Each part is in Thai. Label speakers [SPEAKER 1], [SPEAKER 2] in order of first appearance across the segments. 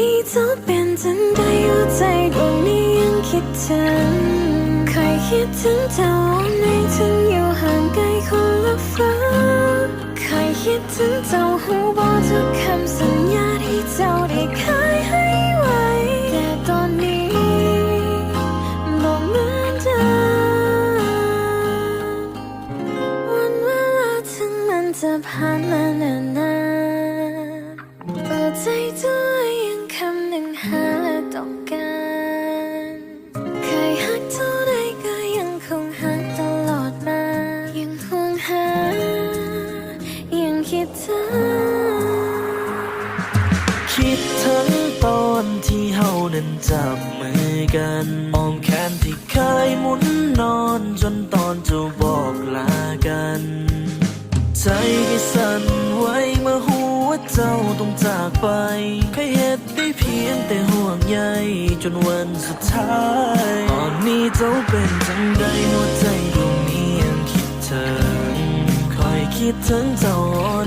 [SPEAKER 1] นี้เธอเป็นจันได้อยู่ใจตรงนี้ยังคิดถึงเคยคิดถึงเธอวันไหนถึงอยู่ห่างไกลคนละฟ้าเคยคิดถึงเจ้าหูบอกทุกคำสัญญาที่เจ้าได้เคยให้ไว้ แต่ตอนนี้บอกเหมือนเดิมวันเวลาถึงมันจะผ่านมานาน
[SPEAKER 2] คิดถึงตอนที่เฮานั้นจับมือกันอ้อมแขนที่เคยหมุนนอนจนตอนจะบอกลากัน ใจก็สั่นไหวเมื่อหัวเจ้าต้องจากไปเคยเหตุได้เพียงแต่ห่วงใยจนวันสุดท้าย ตอนนี้เจ้าเป็นจังใดหัวใจ คิดถึงเจ้า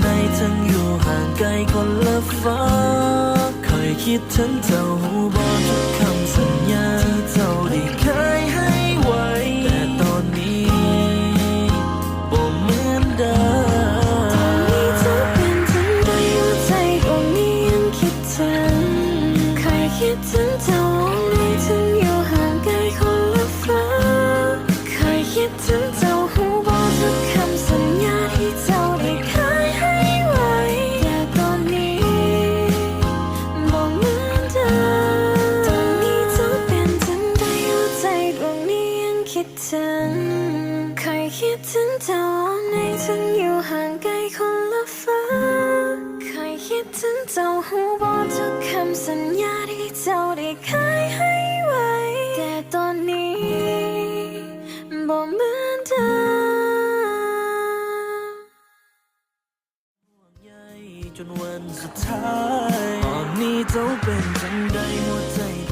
[SPEAKER 2] ในทั้งอยู่ห่างไกลคนละฟ้าคอยคิดถึงเจ้าหูบอกทุกคำสัญญาที่เจ้าได้เคยให้ไว้ แต่ตอนนี้บ่เหมือนเดิมนี่เธอเ
[SPEAKER 1] ป็นจังใดหัวใจดวงนี้ยังคิดถึงเคยคิดถึงเจ้า คยคิดถึงเจ้าในถึงอยู่ห่างไกลคนละฟ้าเคยคิดถึงเจ้าหูบอกทุกคำสัญญาที่เจ้าได้เคยให้ไว้ แต่ตอนนี้บอกเหมือนเดิ
[SPEAKER 2] มใยจนวันสุดท้าย ตอนนี้เจ้าเป็นจังใดหัวใจ